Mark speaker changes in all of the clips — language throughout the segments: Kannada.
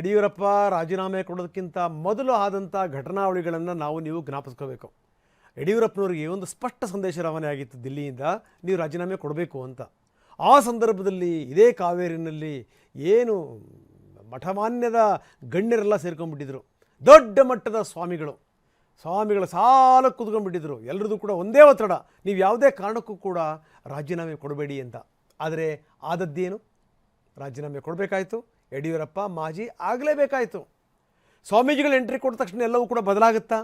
Speaker 1: ಯಡಿಯೂರಪ್ಪ ರಾಜೀನಾಮೆ ಕೊಡೋದಕ್ಕಿಂತ ಮೊದಲು ಆದಂಥ ಘಟನಾವಳಿಗಳನ್ನು ನಾವು ನೀವು ಜ್ಞಾಪಿಸ್ಕೋಬೇಕು. ಯಡಿಯೂರಪ್ಪನವರಿಗೆ ಒಂದು ಸ್ಪಷ್ಟ ಸಂದೇಶ ರವಾನೆ ಆಗಿತ್ತು ದಿಲ್ಲಿಯಿಂದ, ನೀವು ರಾಜೀನಾಮೆ ಕೊಡಬೇಕು ಅಂತ. ಆ ಸಂದರ್ಭದಲ್ಲಿ ಇದೇ ಕಾವೇರಿನಲ್ಲಿ ಏನು ಮಠಮಾನ್ಯದ ಗಣ್ಯರೆಲ್ಲ ಸೇರ್ಕೊಂಡ್ಬಿಟ್ಟಿದ್ರು. ದೊಡ್ಡ ಮಟ್ಟದ ಸ್ವಾಮಿಗಳು. ಸ್ವಾಮಿಗಳ ಸಾಲ ಕೂತ್ಕೊಂಡ್ಬಿಟ್ಟಿದ್ರು ಎಲ್ಲರದು ಕೂಡ ಒಂದೇ ಒತ್ತಡ. ನೀವು ಯಾವುದೇ ಕಾರಣಕ್ಕೂ ಕೂಡ ರಾಜೀನಾಮೆ ಕೊಡಬೇಡಿ ಅಂತ. ಆದರೆ ಆದದ್ದೇನು? ರಾಜೀನಾಮೆ ಕೊಡಬೇಕಾಯಿತು. ಯಡಿಯೂರಪ್ಪ, ಮಾಜಿ ಆಗಲೇಬೇಕಾಯಿತು. ಸ್ವಾಮೀಜಿಗಳು ಎಂಟ್ರಿ ಕೊಟ್ಟ ತಕ್ಷಣ ಎಲ್ಲವೂ ಕೂಡ ಬದಲಾಗುತ್ತಾ?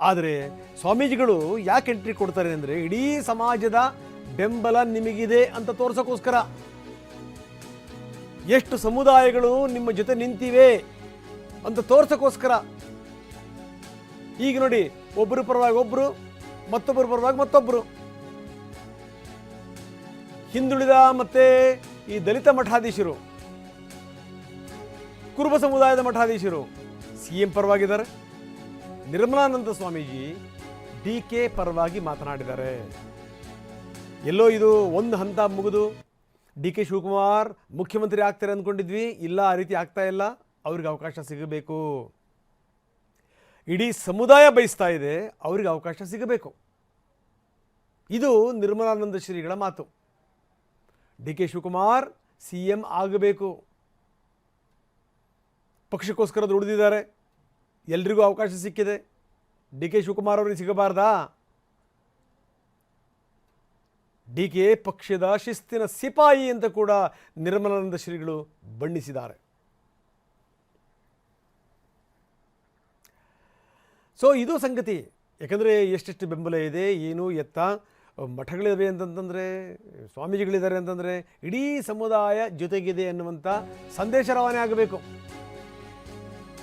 Speaker 1: ಆದರೆ ಸ್ವಾಮೀಜಿಗಳು ಯಾಕೆ ಎಂಟ್ರಿ ಕೊಡ್ತಾರೆ ಅಂದರೆ ಇಡೀ ಸಮಾಜದ ಬೆಂಬಲ ನಿಮಗಿದೆ ಅಂತ ತೋರ್ಸೋಕ್ಕೋಸ್ಕರ ಎಷ್ಟು ಸಮುದಾಯಗಳು ನಿಮ್ಮ ಜೊತೆ ನಿಂತಿವೆ ಅಂತ ತೋರ್ಸೋಕ್ಕೋಸ್ಕರ ಈಗ ನೋಡಿ ಒಬ್ಬರು ಪರವಾಗಿ ಒಬ್ಬರು ಮತ್ತೊಬ್ಬರು ಪರವಾಗಿ ಮತ್ತೊಬ್ಬರು ಹಿಂದುಳಿದ ಮತ್ತೆ ಈ ದಲಿತ ಮಠಾಧೀಶರು. ಕುರುಬ ಸಮುದಾಯದ ಮಠಾಧೀಶರು ಸಿ ಎಂ ಪರವಾಗಿದ್ದಾರೆ. ನಿರ್ಮಲಾನಂದ ಸ್ವಾಮೀಜಿ ಡಿ ಕೆ ಪರವಾಗಿ ಮಾತನಾಡಿದ್ದಾರೆ. ಎಲ್ಲೋ ಇದು ಒಂದು ಹಂತ ಮುಗಿದು ಡಿ ಕೆ ಶಿವಕುಮಾರ್ ಮುಖ್ಯಮಂತ್ರಿ ಆಗ್ತಾರೆ ಅಂದ್ಕೊಂಡಿದ್ವಿ, ಇಲ್ಲ ಆ ರೀತಿ ಆಗ್ತಾ ಇಲ್ಲ, ಅವ್ರಿಗೆ ಅವಕಾಶ ಸಿಗಬೇಕು. ಇಡೀ ಸಮುದಾಯ ಬಯಸ್ತಾ ಇದೆ, ಅವ್ರಿಗೆ ಅವಕಾಶ ಸಿಗಬೇಕು. ಇದು ನಿರ್ಮಲಾನಂದ ಶ್ರೀಗಳ ಮಾತು. D K Shivakumar C M ಆಗಬೇಕು. ಪಕ್ಷಕ್ಕೋಸ್ಕರ ದುಡಿದಿದ್ದಾರೆ. ಎಲ್ರಿಗೂ ಅವಕಾಶ ಸಿಕ್ಕಿದೆ. ಡಿ ಕೆ ಶಿವಕುಮಾರ್ ಅವರಿಗೆ ಸಿಗಬಾರ್ದಾ? ಡಿ ಕೆ ಪಕ್ಷದ ಶಿಸ್ತಿನ ಸಿಪಾಯಿ ಅಂತ ಕೂಡ ನಿರ್ಮಲಾನಂದ ಶ್ರೀಗಳು ಬಣ್ಣಿಸಿದ್ದಾರೆ. ಸೊ ಇದು ಸಂಗತಿ. ಯಾಕಂದರೆ ಎಷ್ಟೆಷ್ಟು ಬೆಂಬಲ ಇದೆ, ಏನು ಎತ್ತ, ಮಠಗಳಿವೆ ಅಂತಂತಂದರೆ, ಸ್ವಾಮೀಜಿಗಳಿದ್ದಾರೆ ಅಂತಂದರೆ, ಇಡೀ ಸಮುದಾಯ ಜೊತೆಗಿದೆ ಅನ್ನುವಂಥ ಸಂದೇಶ ರವಾನೆ ಆಗಬೇಕು.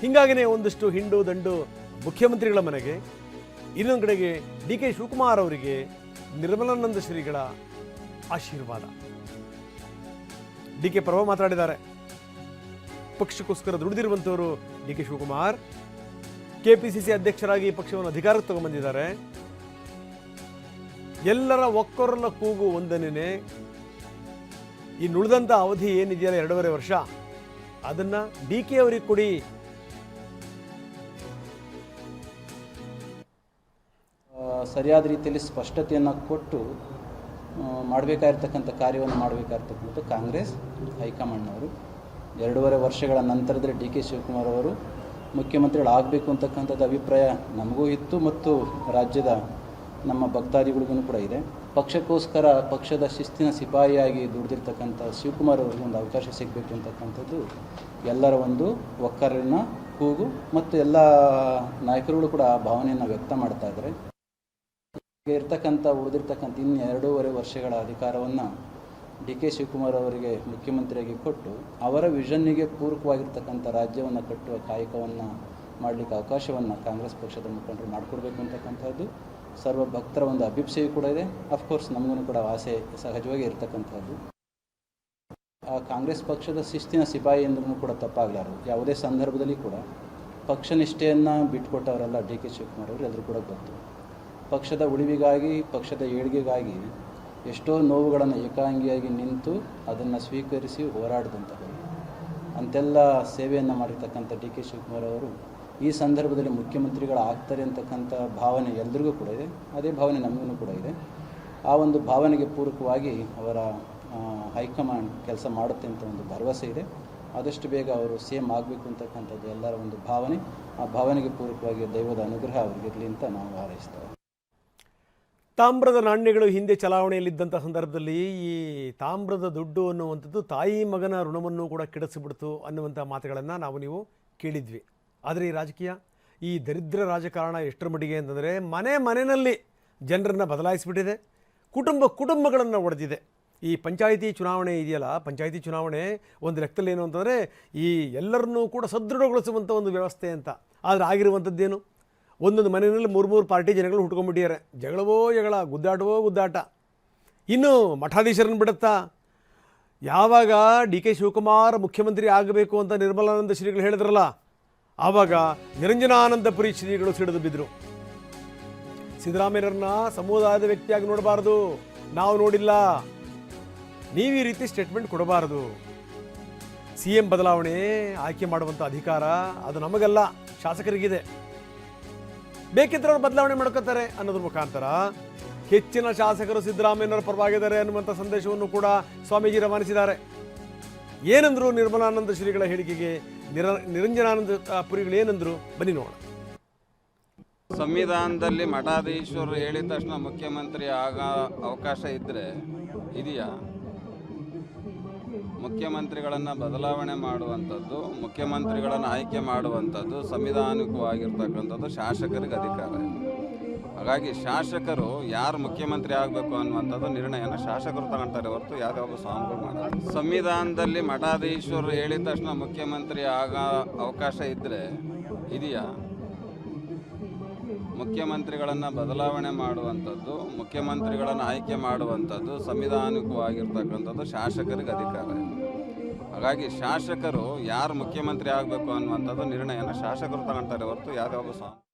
Speaker 1: ಹೀಗಾಗಿನೇ ಒಂದಷ್ಟು ಹಿಂಡು ದಂಡು ಮುಖ್ಯಮಂತ್ರಿಗಳ ಮನೆಗೆ ಇನ್ನೊಂದು ಕಡೆಗೆ ಡಿ ಕೆ ಶಿವಕುಮಾರ್ ಅವರಿಗೆ ನಿರ್ಮಲಾನಂದ ಶ್ರೀಗಳ ಆಶೀರ್ವಾದ. ಡಿ ಕೆ ಪರ್ವ ಮಾತಾಡಿದ್ದಾರೆ. ಪಕ್ಷಕ್ಕೋಸ್ಕರ ದುಡಿದಿರುವಂಥವರು ಡಿ ಕೆ ಶಿವಕುಮಾರ್. ಕೆಪಿಸಿಸಿ ಅಧ್ಯಕ್ಷರಾಗಿ ಪಕ್ಷವನ್ನು ಅಧಿಕಾರಕ್ಕೆ ತಗೊಂಡ್ಬಂದಿದ್ದಾರೆ. ಎಲ್ಲರ ಒಕ್ಕೊರಲ ಕೂಗು ಒಂದನೇ ಈ ನುಳಿದಂಥ ಅವಧಿ ಏನಿದೆಯಲ್ಲ ಎರಡೂವರೆ ವರ್ಷ, ಅದನ್ನ ಡಿ ಕೆ ಅವರಿಗೆ ಕೊಡಿ
Speaker 2: ಸರಿಯಾದ ರೀತಿಯಲ್ಲಿ ಸ್ಪಷ್ಟತೆಯನ್ನು ಕೊಟ್ಟು ಮಾಡಬೇಕಾಗಿರ್ತಕ್ಕಂಥ ಕಾರ್ಯವನ್ನು ಮಾಡಬೇಕಾಗಿರ್ತಕ್ಕಂಥ ಕಾಂಗ್ರೆಸ್, ಹೈಕಮಾಂಡ್ನವರು, ಎರಡೂವರೆ ವರ್ಷಗಳ ನಂತರದಲ್ಲಿ ಡಿ ಕೆ ಶಿವಕುಮಾರ್ ಅವರು ಮುಖ್ಯಮಂತ್ರಿಗಳಾಗಬೇಕು ಅಂತಕ್ಕಂಥದ್ದು ಅಭಿಪ್ರಾಯ ನಮಗೂ ಇತ್ತು ಮತ್ತು ರಾಜ್ಯದ ನಮ್ಮ ಭಕ್ತಾದಿಗಳಿಗೂ ಕೂಡ ಇದೆ. ಪಕ್ಷಕ್ಕೋಸ್ಕರ ಪಕ್ಷದ ಶಿಸ್ತಿನ ಸಿಪಾಯಿಯಾಗಿ ದುಡಿದಿರ್ತಕ್ಕಂಥ ಶಿವಕುಮಾರ್ ಅವರಿಗೆ ಒಂದು ಅವಕಾಶ ಸಿಗಬೇಕು ಅಂತಕ್ಕಂಥದ್ದು ಎಲ್ಲರ ಒಂದು ಒಕ್ಕರಿನ ಕೂಗು ಮತ್ತು ಎಲ್ಲ ನಾಯಕರುಗಳು ಕೂಡ ಆ ಭಾವನೆಯನ್ನು ವ್ಯಕ್ತ ಮಾಡ್ತಾ ಇದ್ದಾರೆ. ಇರ್ತಕ್ಕಂಥ, ಉಳಿದಿರ್ತಕ್ಕಂಥ ಇನ್ನು ಎರಡೂವರೆ ವರ್ಷಗಳ ಅಧಿಕಾರವನ್ನು ಡಿ ಕೆ ಶಿವಕುಮಾರ್ ಅವರಿಗೆ ಮುಖ್ಯಮಂತ್ರಿಯಾಗಿ ಕೊಟ್ಟು, ಅವರ ವಿಷನ್ನಿಗೆ ಪೂರಕವಾಗಿರ್ತಕ್ಕಂಥ ರಾಜ್ಯವನ್ನು ಕಟ್ಟುವ ಕಾಯಕವನ್ನು ಮಾಡಲಿಕ್ಕೆ ಅವಕಾಶವನ್ನು ಕಾಂಗ್ರೆಸ್ ಪಕ್ಷದ ಮುಖಂಡರು ಮಾಡಿಕೊಡ್ಬೇಕು ಅಂತಕ್ಕಂಥದ್ದು. ಸರ್ವ ಭಕ್ತರ ಒಂದು ಅಭಿಪ್ಸೆಯೂ ಕೂಡ ಇದೆ. ಅಫ್ಕೋರ್ಸ್ ನಮಗೂ ಕೂಡ ಆಸೆ ಸಹಜವಾಗಿ ಇರತಕ್ಕಂಥದ್ದು. ಆ ಕಾಂಗ್ರೆಸ್ ಪಕ್ಷದ ಶಿಸ್ತಿನ ಸಿಪಾಯಿ ಎಂದ್ರೂ ಕೂಡ ತಪ್ಪಾಗಲಾರದು. ಯಾವುದೇ ಸಂದರ್ಭದಲ್ಲಿ ಕೂಡ ಪಕ್ಷ ನಿಷ್ಠೆಯನ್ನು ಬಿಟ್ಕೊಟ್ಟವರೆಲ್ಲ ಡಿ ಕೆ ಶಿವಕುಮಾರ್ ಅವರು ಎಲ್ಲರೂ ಕೂಡ ಗೊತ್ತು. ಪಕ್ಷದ ಉಳಿವಿಗಾಗಿ, ಪಕ್ಷದ ಏಳಿಗೆಗಾಗಿ ಎಷ್ಟೋ ನೋವುಗಳನ್ನು ಏಕಾಂಗಿಯಾಗಿ ನಿಂತು ಅದನ್ನು ಸ್ವೀಕರಿಸಿ ಹೋರಾಡಿದಂಥವರು. ಅಂತೆಲ್ಲ ಸೇವೆಯನ್ನು ಮಾಡಿರ್ತಕ್ಕಂಥ ಡಿ ಕೆ ಶಿವಕುಮಾರ್ ಅವರು ಈ ಸಂದರ್ಭದಲ್ಲಿ ಮುಖ್ಯಮಂತ್ರಿಗಳು ಆಗ್ತಾರೆ ಅಂತಕ್ಕಂಥ ಭಾವನೆ ಎಲ್ರಿಗೂ ಕೂಡ ಇದೆ. ಅದೇ ಭಾವನೆ ನಮಗೂ ಕೂಡ ಇದೆ. ಆ ಒಂದು ಭಾವನೆಗೆ ಪೂರಕವಾಗಿ ಅವರ ಹೈಕಮಾಂಡ್ ಕೆಲಸ ಮಾಡುತ್ತೆ ಅಂತ ಒಂದು ಭರವಸೆ ಇದೆ. ಆದಷ್ಟು ಬೇಗ ಅವರು ಸೇಮ್ ಆಗಬೇಕು ಅಂತಕ್ಕಂಥದ್ದು ಎಲ್ಲರ ಒಂದು ಭಾವನೆ. ಆ ಭಾವನೆಗೆ ಪೂರಕವಾಗಿ ದೈವದ ಅನುಗ್ರಹ ಅವರಿಗಿರಲಿ ಅಂತ ನಾವು ಹಾರೈಸ್ತೇವೆ
Speaker 1: ತಾಮ್ರದ ನಾಣ್ಯಗಳು ಹಿಂದೆ ಚಲಾವಣೆಯಲ್ಲಿದ್ದಂಥ ಸಂದರ್ಭದಲ್ಲಿ ಈ ತಾಮ್ರದ ದುಡ್ಡು ಅನ್ನುವಂಥದ್ದು ತಾಯಿ ಮಗನ ಋಣವನ್ನು ಕೂಡ ಕೆಡಿಸಿಬಿಡ್ತು ಅನ್ನುವಂಥ ಮಾತುಗಳನ್ನು ನಾವು ನೀವು ಕೇಳಿದ್ವಿ. ಆದರೆ ಈ ರಾಜಕೀಯ, ಈ ದರಿದ್ರ ರಾಜಕಾರಣ ಎಷ್ಟರ ಮಟ್ಟಿಗೆ ಅಂತಂದರೆ ಮನೆ ಮನೆಯಲ್ಲಿ ಜನರನ್ನು ಬದಲಾಯಿಸಿಬಿಟ್ಟಿದೆ, ಕುಟುಂಬ ಕುಟುಂಬಗಳನ್ನು ಒಡೆದಿದೆ. ಈ ಪಂಚಾಯಿತಿ ಚುನಾವಣೆ ಇದೆಯಲ್ಲ, ಪಂಚಾಯಿತಿ ಚುನಾವಣೆ ಒಂದು ಲೆಕ್ಕದಲ್ಲಿ ಏನು ಅಂತಂದರೆ ಈ ಎಲ್ಲರನ್ನೂ ಕೂಡ ಸದೃಢಗೊಳಿಸುವಂಥ ಒಂದು ವ್ಯವಸ್ಥೆ ಅಂತ. ಆದರೆ ಆಗಿರುವಂಥದ್ದೇನು? ಒಂದೊಂದು ಮನೆಯಲ್ಲಿ ಮೂರು ಮೂರು ಪಾರ್ಟಿ ಜನಗಳು ಹುಟ್ಕೊಂಡ್ಬಿಟ್ಟಿದ್ದಾರೆ. ಜಗಳವೋ ಜಗಳ, ಗುದ್ದಾಟವೋ ಗುದ್ದಾಟ. ಇನ್ನು ಮಠಾಧೀಶರನ್ನು ಬಿಡುತ್ತಾ? ಯಾವಾಗ ಡಿ ಕೆ ಶಿವಕುಮಾರ್ ಮುಖ್ಯಮಂತ್ರಿ ಆಗಬೇಕು ಅಂತ ನಿರ್ಮಲಾನಂದ ಶ್ರೀಗಳು ಹೇಳಿದ್ರಲ್ಲ, ಆವಾಗ ನಿರಂಜನಾನಂದಪುರಿ ಶ್ರೀಗಳು ಸಿಡಿದು ಬಿದ್ದರು ಸಿದ್ದರಾಮಯ್ಯರನ್ನ ಸಮುದಾಯದ ವ್ಯಕ್ತಿಯಾಗಿ ನೋಡಬಾರದು. ನಾವು ನೋಡಿಲ್ಲ. ನೀವು ಈ ರೀತಿ ಸ್ಟೇಟ್ಮೆಂಟ್ ಕೊಡಬಾರದು. ಸಿ ಎಂ ಬದಲಾವಣೆ ಆಯ್ಕೆ ಮಾಡುವಂಥ ಅಧಿಕಾರ ಅದು ನಮಗಲ್ಲ, ಶಾಸಕರಿಗಿದೆ. ಬೇಕಿದ್ರೆ ಅವ್ರು ಬದಲಾವಣೆ ಮಾಡ್ಕೋತಾರೆ ಅನ್ನೋದ್ರ ಮುಖಾಂತರ ಹೆಚ್ಚಿನ ಶಾಸಕರು ಸಿದ್ದರಾಮಯ್ಯನವರ ಪರವಾಗಿದ್ದಾರೆ ಅನ್ನುವಂಥ ಸಂದೇಶವನ್ನು ಕೂಡ ಸ್ವಾಮೀಜಿ ರವಾನಿಸಿದ್ದಾರೆ. ಏನಂದ್ರು ನಿರ್ಮಲಾನಂದ ಶ್ರೀಗಳ ಹೇಳಿಕೆಗೆ ನಿರ, ನಿರಂಜನಾನಂದ ಪುರಿಗಳು ಏನಂದ್ರು ಬನ್ನಿ ನೋಡೋಣ.
Speaker 3: ಸಂವಿಧಾನದಲ್ಲಿ ಮಠಾಧೀಶರು ಹೇಳಿದ ತಕ್ಷಣ ಮುಖ್ಯಮಂತ್ರಿ ಆಗ ಅವಕಾಶ ಇದ್ದರೆ ಇದೆಯಾ? ಮುಖ್ಯಮಂತ್ರಿಗಳನ್ನು ಬದಲಾವಣೆ ಮಾಡುವಂಥದ್ದು, ಮುಖ್ಯಮಂತ್ರಿಗಳನ್ನು ಆಯ್ಕೆ ಮಾಡುವಂಥದ್ದು ಸಂವಿಧಾನಿಕವಾಗಿರ್ತಕ್ಕಂಥದ್ದು ಶಾಸಕರಿಗೆ ಅಧಿಕಾರ. ಹಾಗಾಗಿ ಶಾಸಕರು ಯಾರು ಮುಖ್ಯಮಂತ್ರಿ ಆಗಬೇಕು ಅನ್ನುವಂಥದ್ದು ನಿರ್ಣಯನ ಶಾಸಕರು ತಗೊಳ್ತಾರೆ ಹೊರತು ಯಾರ್ಯಾವ ಸ್ವಾಮಿಗಳು ಮಾಡಲ್ಲ ಸಂವಿಧಾನದಲ್ಲಿ ಮಠಾಧೀಶ್ವರು ಹೇಳಿದ ತಕ್ಷಣ ಮುಖ್ಯಮಂತ್ರಿ ಆಗ ಅವಕಾಶ ಇದ್ದರೆ ಇದೆಯಾ? ಮುಖ್ಯಮಂತ್ರಿಗಳನ್ನು ಬದಲಾವಣೆ ಮಾಡುವಂಥದ್ದು, ಮುಖ್ಯಮಂತ್ರಿಗಳನ್ನು ಆಯ್ಕೆ ಮಾಡುವಂಥದ್ದು ಸಂವಿಧಾನಿಕವಾಗಿರ್ತಕ್ಕಂಥದ್ದು ಶಾಸಕರಿಗೆ ಅಧಿಕಾರ. ಹಾಗಾಗಿ ಶಾಸಕರು ಯಾರು ಮುಖ್ಯಮಂತ್ರಿ ಆಗಬೇಕು ಅನ್ನುವಂಥದ್ದು ನಿರ್ಣಯನ ಶಾಸಕರು ತಗೊಳ್ತಾರೆ ಹೊರತು ಒಬ್ಬ ಸ್ವಾಮಿ